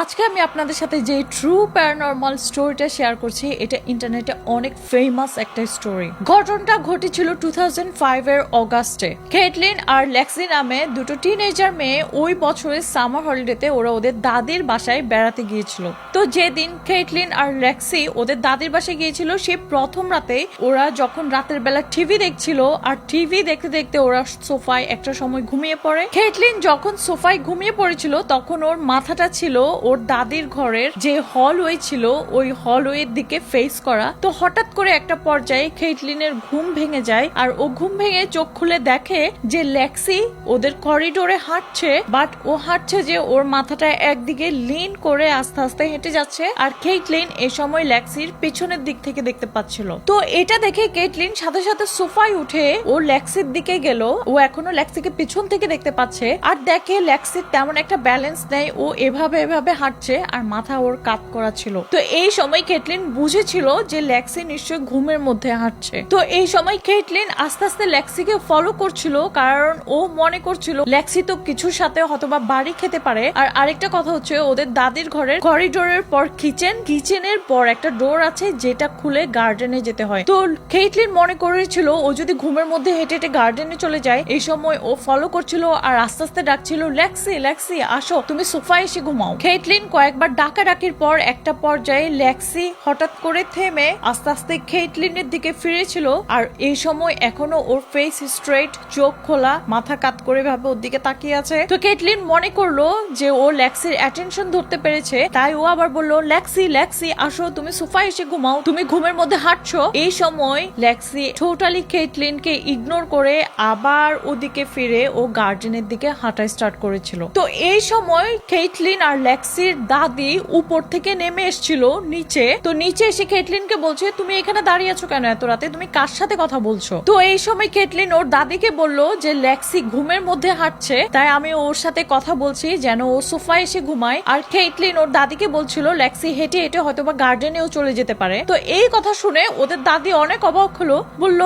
আজকে আমি আপনাদের সাথে যে ট্রু প্যারানর্মাল স্টোরিটা শেয়ার করছি, এটা ইন্টারনেটে অনেক ফেমাস একটা স্টোরি ঘটনাটা ঘটেছিল টু থাউজেন্ড ফাইভ এর অগাস্টে। কেটলিন আর লেক্সি নামে দুটো টিনেজার মেয়ে ওই বছরের সামার হলিডেতে ওরা ওদের দাদির বাসায় বেড়াতে গিয়েছিল। তো যেদিন কেটলিন আর লেক্সি ওদের দাদির বাসায় গিয়েছিল, সে প্রথম রাতে ওরা যখন রাতের বেলা টিভি দেখছিল, আর টিভি দেখতে দেখতে ওরা সোফায় একটা সময় ঘুমিয়ে পড়ে। কেটলিন যখন সোফায় ঘুমিয়ে পড়েছিল, তখন ওর মাথাটা ছিল ওর দাদির ঘরের যে হলওয়ে ছিল, ওই হলওয়ের দিকে ফেস করা। তো হঠাৎ করে একটা পর্যায়ে কেটলিনের ঘুম ভেঙে যায় আর ও ঘুম ভেঙে চোখ খুলে দেখে যে লেক্সি ওদের করিডোরে হাঁটছে বাট ও হাঁটছে যে ওর মাথাটা একদিকে লিন করে আস্তে আস্তে হেঁটে যাচ্ছে আর কেটলিন এ সময় লেক্সির পেছনের দিক থেকে দেখতে পাচ্ছিল। তো এটা দেখে কেটলিন সাথে সাথে সোফায় উঠে ও লেক্সির দিকে গেল। ও এখনও লেক্সিকে পিছন থেকে দেখতে পাচ্ছে। আর দেখে লেক্সির তেমন একটা ব্যালেন্স নেই। ও এভাবে এভাবে হাঁটছে আর মাথা ওর কাত করা ছিল। তো এই সময় কেটলিন বুঝেছিল যে লেক্সি নিশ্চয় ঘুমের মধ্যে হাঁটছে। তো এই সময় কেটলিন আস্তে আস্তে লেক্সিকে ফলো করছিল কারণ ও মনে করছিল লেক্সি তো কিছুর সাথে হয়তোবা বাড়ি খেতে পারে। আর আরেকটা কথা হচ্ছে ওদের দাদির ঘরের করিডোরের পর কিচেন কিচেনের পর একটা ডোর আছে যেটা খুলে গার্ডেনে যেতে হয়। তো কেটলিন মনে করেছিল ও যদি ঘুমের মধ্যে হেঁটে হেঁটে গার্ডেনে চলে যায়, এই সময় ও ফলো করছিল আর আস্তে আস্তে ডাকছিল লেক্সি লেক্সি আসো, তুমি সোফায় এসে ঘুমাও। কেটলিন কয়েকবার ডাকা ডাকির পর একটা পর্যায়ে লেক্সি হঠাৎ করে থেমে আস্তে আস্তে কেটলিনের দিকে ফিরেছিল। আর এই সময় এখনও ওর ফেস স্ট্রেট চোখ খোলা, মাথা কাত করে ভাবে ওর দিকে তাকিয়ে আছে। তো কেটলিন মনে করল যে ও লেক্সির অ্যাটেনশন ধরতে পেরেছে। তাই ও আবার বলল লেক্সি লেক্সি আসো, তুমি সোফায় এসে ঘুমাও, তুমি ঘুমের মধ্যে হাঁটছো। এই সময় লেক্সি টোটালি কেটলিনকে ইগনোর করে আবার ওদিকে ফিরে ও গার্ডেনের দিকে হাঁটা স্টার্ট করেছিল। তো এই সময় কেটলিন আর লেক্সির দাদি উপর থেকে নেমে এসেছিল নিচে। তো নিচে এসে কেটলিনকে বলছে, তুমি এখানে দাঁড়িয়ে আছো কেন এত রাতে? তুমি কার সাথে কথা বলছো? তো এই সময় কেটলিন ওর দাদিকে বলল যে লেক্সি ঘুমের মধ্যে হাঁটছে, তাই আমি ওর সাথে কথা বলছি যেন ও সোফায় এসে ঘুমায়। আর কেটলিন ওর দাদিকে বলছিল লেক্সি হেঁটে হেঁটে হয়তো বা গার্ডেনেও চলে যেতে পারে। তো এই কথা শুনে ওদের দাদি অনেক অবাক হলো, বলল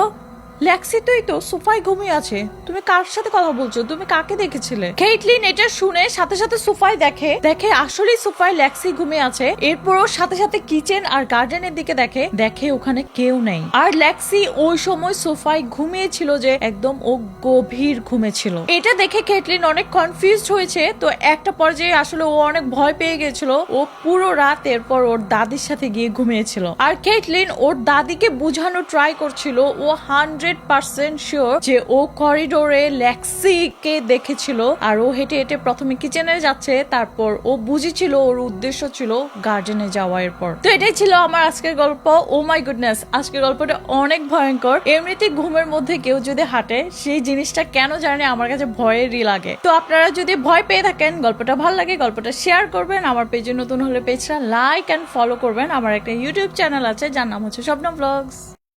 লেক্সি তুই তো সোফায় ঘুমিয়ে আছে। তুমি কার সাথে কথা বলছো? তুমি কাকে দেখেছিলে? কেইটলিন এটা শুনে সাথে সাথে সোফায় দেখে দেখে আসলে সোফায় লেক্সি ঘুমিয়ে আছে। এরপরও সাথে সাথে কিচেন আর গার্ডেনের দিকে দেখে দেখে ওখানে কেউ নেই। আর লেক্সি ওই সময় সোফায় ঘুমিয়েছিল যে একদম ও গভীর ঘুমেছিল এটা দেখে কেটলিন অনেক কনফিউজড হয়েছে। তো একটা পর্যায়ে আসলে ও অনেক ভয় পেয়ে গেছিল। ও পুরো রাত এরপর ওর দাদির সাথে গিয়ে ঘুমিয়েছিল। আর কেটলিন ওর দাদিকে বুঝানো ট্রাই করছিল। ও হান্ড্রেড পার্সেন্ট শিওর যে ও করিডোরে লেক্সিকে দেখেছিল আর ও হেঁটে হেঁটে প্রথমে কিচেনে যাচ্ছে, তারপর ও বুঝেছিল, ওর উদ্দেশ্য ছিল গার্ডেনে যাওয়া এরপর। তো এটাই ছিল আমার আজকের গল্প। ও মাই গুডনেস আজকের গল্পটা অনেক ভয়ঙ্কর। এমনিতে ঘুমের মধ্যে কেউ যদি হাঁটে, সেই জিনিসটা কেন জানে আমার কাছে ভয়েরই লাগে। তো আপনারা যদি ভয় পেয়ে থাকেন, গল্পটা ভালো লাগে, গল্পটা শেয়ার করবেন। আমার পেজে নতুন হলে পেজটা লাইক অ্যান্ড ফলো করবেন। আমার একটা ইউটিউব চ্যানেল আছে, যার নাম হচ্ছে স্বপ্ন ব্লগস